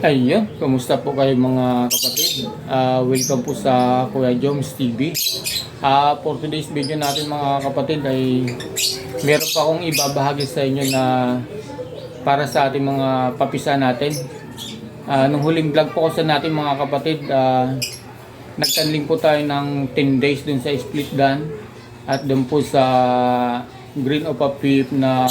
Ayun, kumusta po kayo mga kapatid? Ah, welcome po sa Kuya Joms TV. Ah, for today's video natin mga kapatid ay meron pa akong ibabahagi sa inyo na para sa ating mga papisa natin. Ah, nung huling vlog po ko sa natin mga kapatid, ah, nagtanling po tayo ng 10 days dun sa split gun at dun po sa Green of a na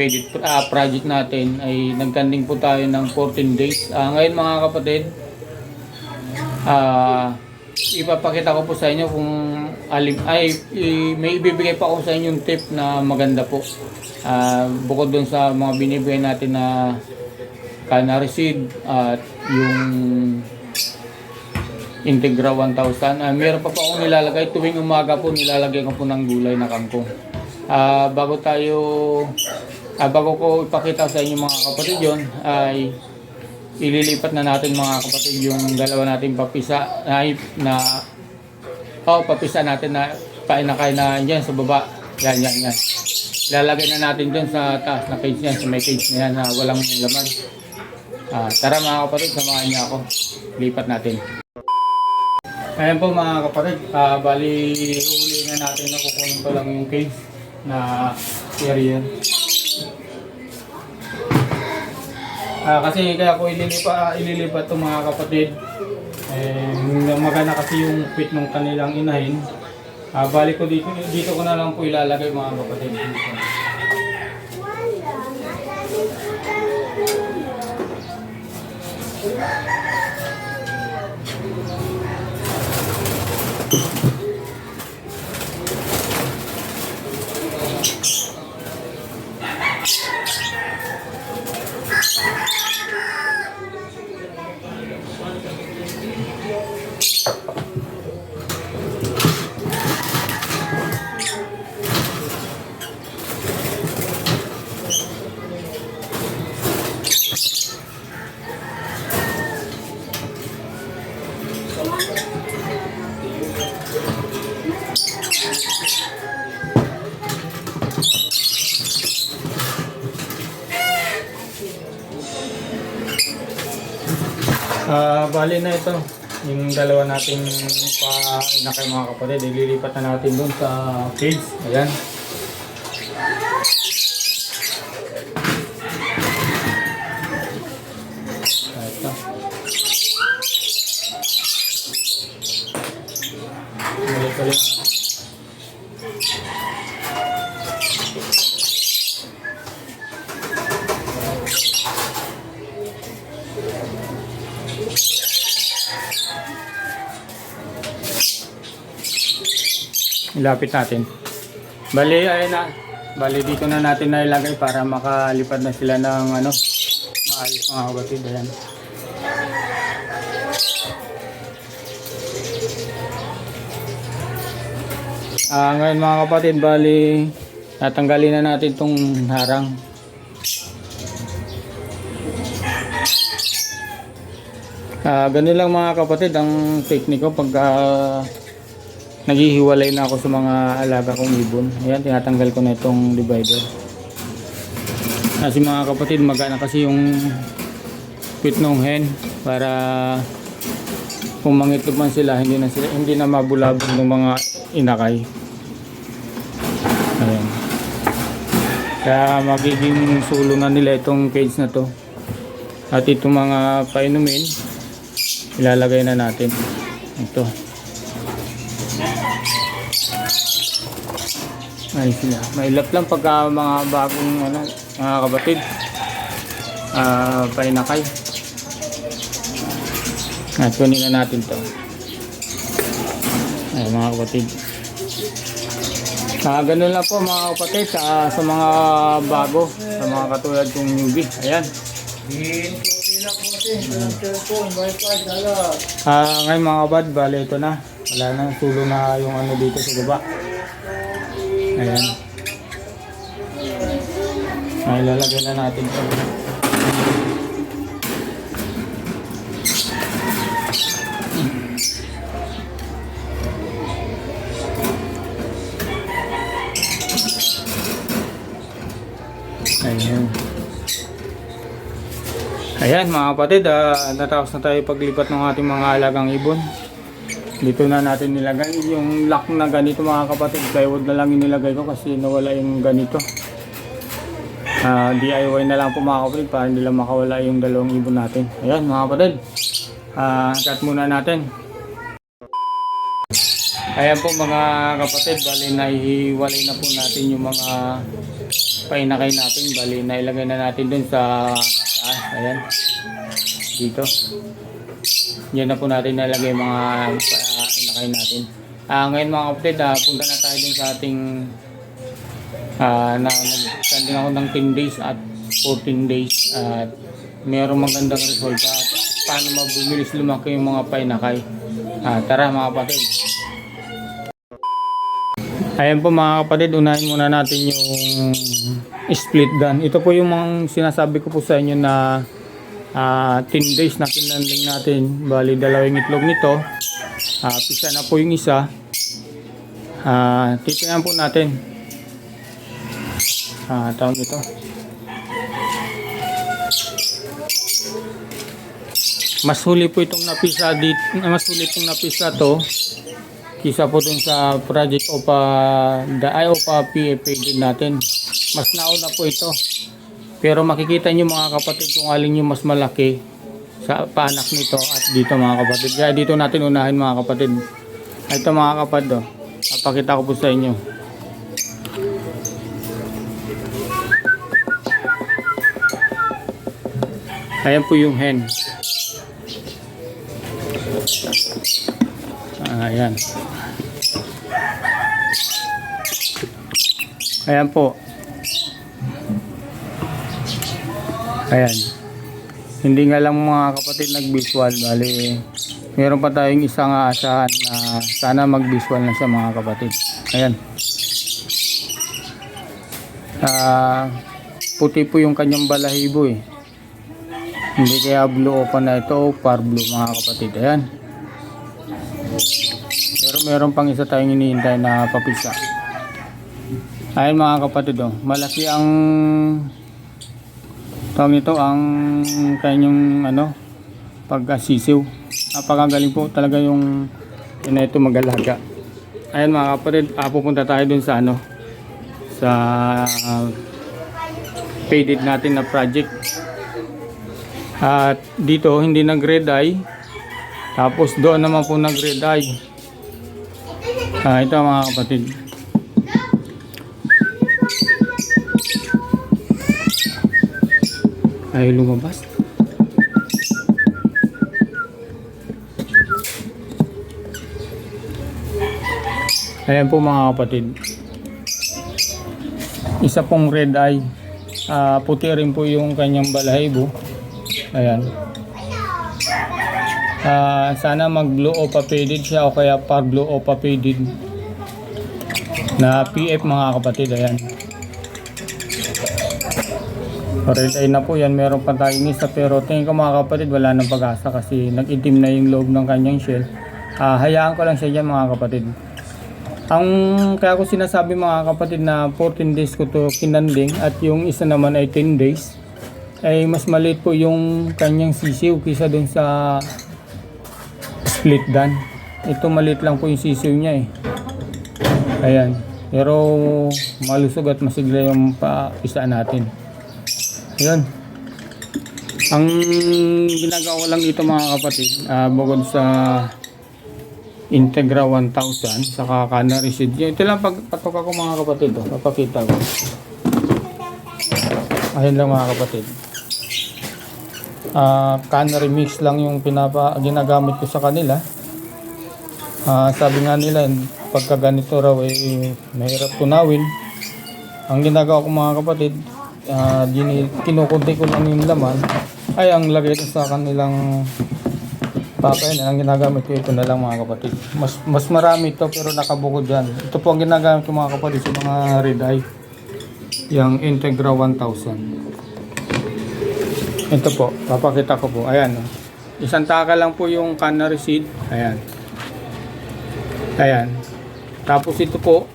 paid ah, project natin ay nagtanding po tayo ng 14 days. Ah, ngayon mga kapatid, ah, ipapakita ko po sa inyo kung alim, ay i- may ibibigay pa ako sa inyong tip na maganda po. Ah, bukod dun sa mga binibigay natin na canary seed at yung Integra 1000. Ah, meron pa po akong nilalagay tuwing umaga po nilalagay ko po ng gulay na kangkong. Ah, bago tayo ah, bago ko ipakita sa inyo mga kapatid yon ay ililipat na natin mga kapatid yung dalawa nating papisa ay na oh, papisa natin na painakay na yan sa baba. Yan, yan, yan. Lalagay na natin dyan sa taas na cage yan, sa may cage na yan na walang laman. Ah, tara mga kapatid, samahan niyo ako. Lipat natin. Ayan po mga kapatid, ah, bali huli na natin na kukunin ko lang yung cage na carrier. Ah, kasi kaya ko ililipat, ililipat to mga kapatid. Eh, magana kasi yung fit ng kanilang inahin. Ah, bali ko dito, dito ko na lang po ilalagay mga kapatid. Dito. Ah, bali na ito. Yung dalawa nating pa na kay mga kapatid, ililipat na natin doon sa cage. Ayan. Ilapit natin. Bali, ayun na. Bali, dito na natin na ilagay para makalipad na sila ng ano, maayos mga kapatid. Ayan. Ah, ngayon mga kapatid, bali, natanggalin na natin tong harang. Ah, ganun lang mga kapatid ang technique ko pagka naghihiwalay na ako sa mga alaga kong ibon. Ayan, tinatanggal ko na itong divider. Kasi mga kapatid, magana kasi yung quit ng hen para kung mangitlog man sila, hindi na sila hindi na mabulabog ng mga inakay. Ayan. Kaya magiging sulungan nila itong cage na to. At itong mga painumin, ilalagay na natin. Ito. Ay sila. Mailap lang pagka mga bagong ano, mga kapatid. Ah, painakay. At kunin na natin to. Ay mga kapatid. Ah, ganun lang po mga kapatid sa, sa mga bago, sa mga katulad kong newbie. Ayan. Ah, ngayon mga kabad, bale ito na. Wala na, sulo na yung ano dito sa baba. Ayan. Ay, lalagyan na natin ito. Ayan. Ayan mga kapatid, ah, natapos na tayo paglipat ng ating mga alagang ibon. Dito na natin nilagay yung lock na ganito mga kapatid. Plywood na lang yung nilagay ko kasi nawala yung ganito. Ah, DIY na lang po mga kapatid para hindi lang makawala yung dalawang ibon natin. Ayan mga kapatid, ah, cut muna natin. Ayan po mga kapatid, bali naihiwalay na po natin yung mga painakay natin. Bali nailagay na natin dun sa taas. Ayan. Dito. Yan na po natin nalagay mga painakay natin. Ah, ngayon mga kapatid, ah, punta na tayo dun sa ating ah, na nag-sending ako ng 10 days at 14 days at mayroong magandang result at paano mabumilis lumaki yung mga painakay. Ah, tara mga kapatid. Ayan po mga kapatid, unahin muna natin yung split gun. Ito po yung mga sinasabi ko po sa inyo na ah, 10 days na kinandling natin. Bali, dalawang itlog nito. Ah, pisa na po yung isa. Ah, titingnan po natin. Ah, tawag ito. Mas huli po itong napisa dito, mas huli itong napisa to kisa po dun sa project o pa ay o pa PFA din natin. Mas nauna po ito. Pero makikita nyo mga kapatid kung alin yung mas malaki sa panak nito at dito mga kapatid. Kaya dito natin unahin mga kapatid. Ito mga kapatid oh. Papakita ko po sa inyo. Ayan po yung hen. Ayan. Ayan po. Ayan. Hindi nga lang mga kapatid nag-visual. Bali, meron pa tayong isang aasahan na sana mag-visual na siya mga kapatid. Ayan. Ah, puti po yung kanyang balahibo eh. Hindi kaya blue open na ito o par blue mga kapatid. Ayan. Pero meron pang isa tayong hinihintay na papisa. Ayun mga kapatid oh, malaki ang tawag nito ang kanyang ano pagkasisiw. Napakagaling po talaga yung ina ito mag-alaga. Ayun mga kapatid, ah, pupunta tayo dun sa ano sa uh, paid natin na project. At dito hindi nag-red eye. Tapos doon naman po nag-red eye. Ah, ito mga kapatid. Ay lumabas. Ayan po mga kapatid. Isa pong red eye. Ah, puti rin po yung kanyang balahibo. Ayan. Ah, sana mag blue o faded siya o kaya par blue o faded na PF mga kapatid ayan eye na po yan meron pa tayong isa pero tingin ko mga kapatid wala nang pag-asa kasi nag-itim na yung loob ng kanyang shell Ah, hayaan ko lang siya dyan mga kapatid ang kaya ko sinasabi mga kapatid na 14 days ko to kinanding at yung isa naman ay 10 days ay mas maliit po yung kanyang sisiw kisa dun sa split gun. Ito maliit lang po yung sisiw niya eh. Ayan. Pero malusog at masigla yung paisa natin. Ayan. Ang ginagawa lang dito mga kapatid, ah, bukod sa Integra 1000 saka Canary Seed. Ito lang pagpatok ako mga kapatid. Oh. Papakita ko. Ayun lang mga kapatid. Ah, canary mix lang yung pinapa ginagamit ko sa kanila. Ah, sabi nga nila pagka ganito raw eh mahirap tunawin. Ang ginagawa ko mga kapatid, gini, kinukunti ko lang yung laman ay ang lagay ko sa kanilang papel ang ginagamit ko ito na lang mga kapatid. Mas mas marami ito pero nakabukod yan. Ito po ang ginagamit ko mga kapatid sa mga red eye. Yung Integra 1000. Ito po, papakita ko po. Ayan. oh. Isang taka lang po yung canary seed. Ayan. Ayan. Tapos ito po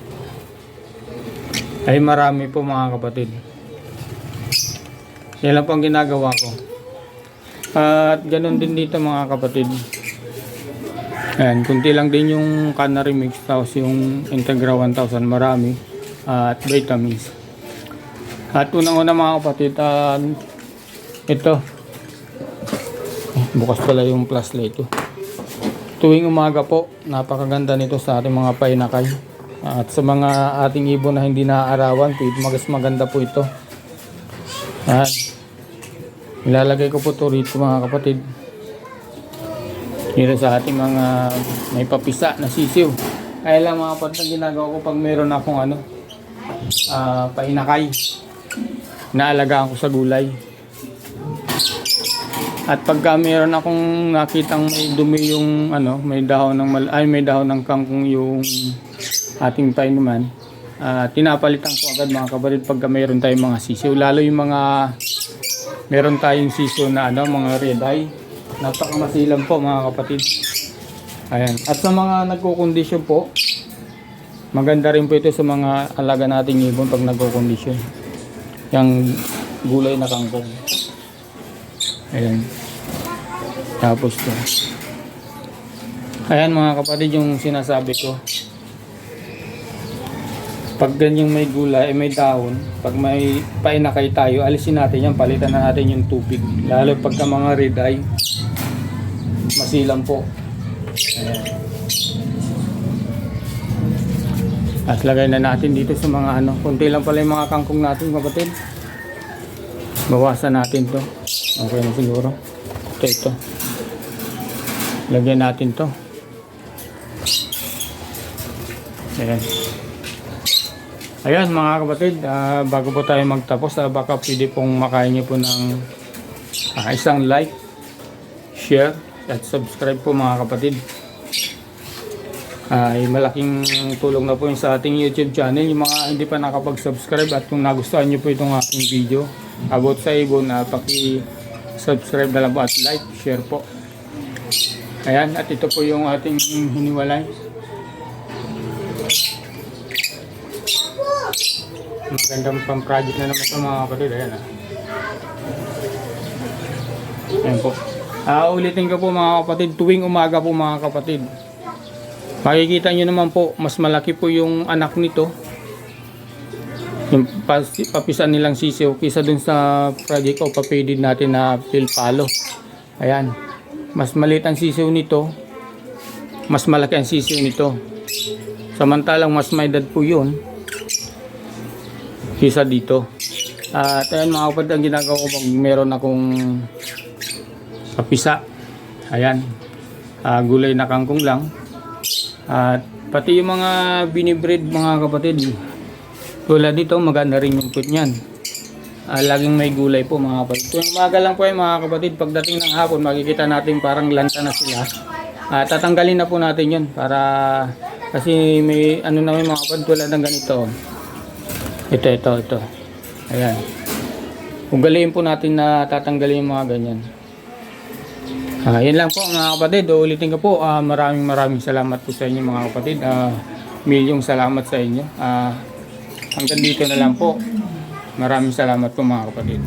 ay marami po mga kapatid. Yan lang po ang ginagawa ko. At ganun din dito mga kapatid. Ayan, kunti lang din yung Canary Mix tapos yung Integra 1000 marami at vitamins. At unang-una mga kapatid, ah, ito. Eh, Bukas pala yung flashlight ko. Tuwing umaga po, napakaganda nito sa ating mga painakay. At sa mga ating ibon na hindi naaarawan, magas maganda po ito. At ilalagay ko po ito rito mga kapatid. Dito sa ating mga may papisa na sisiw. Kaya lang mga kapatid, ginagawa ko pag meron akong ano, ah, painakay. Naalagaan ko sa gulay. At pagka meron akong nakitang may dumi yung ano, may dahon ng mal ay may dahon ng kangkong yung ating painuman, ah tinapalitan ko agad mga kapatid pagka meron tayong mga sisiw. Lalo yung mga meron tayong sisiw na ano, mga red eye. Napakamasilang po mga kapatid. Ayan. At sa mga nagko-condition po, maganda rin po ito sa mga alaga nating ibon pag nagko-condition. Yung gulay na kangkong. Ayan. Tapos to. Ayan mga kapatid yung sinasabi ko. Pag ganyang may gulay, may dahon, pag may painakay tayo, alisin natin yan, palitan na natin yung tubig. Lalo pagka mga red eye, masilang po. Ayan. At lagay na natin dito sa mga ano, kunti lang pala yung mga kangkong natin kapatid. Bawasan natin to. Okay na siguro. Ito, ito. Lagyan natin to. Ayan. Ayan mga kapatid, ah, bago po tayo magtapos, ah, baka pwede pong makain niyo po ng ah, isang like, share, at subscribe po mga kapatid. Ay malaking tulong na po yun sa ating YouTube channel. Yung mga hindi pa nakapag-subscribe at kung nagustuhan niyo po itong aking video about sa ibon, na paki-subscribe na lang po at like, share po. Ayan, at ito po yung ating hiniwalay. Magandang pang project na naman ito mga kapatid. Ayan ah. Ayan po. Ah, ulitin ko po mga kapatid, tuwing umaga po mga kapatid. Makikita nyo naman po, mas malaki po yung anak nito. Yung papisan nilang sisiw kisa dun sa project o papedid natin na pilpalo. Ayan. Mas maliit ang sisiw nito. Mas malaki ang sisiw nito. Samantalang mas may edad po yun kisa dito. At ayan mga kapatid, ang ginagawa ko pag meron akong papisa. Ayan. Ah, gulay na kangkong lang. At pati yung mga binibreed mga kapatid. Tulad dito, maganda rin yung put niyan. Ah, laging may gulay po mga kapatid. Kung umaga lang po ay mga kapatid, pagdating ng hapon, makikita natin parang lanta na sila. Ah, tatanggalin na po natin yun para kasi may ano na may mga kapatid tulad ng ganito. Ito, ito, ito. Ayan. Ugaliin po natin na tatanggalin yung mga ganyan. Ah, yun lang po mga kapatid. Ulitin ko po, ah, maraming maraming salamat po sa inyo mga kapatid. Ah, milyong salamat sa inyo. Ah, hanggang dito na lang po. Maraming salamat po mga kapatid.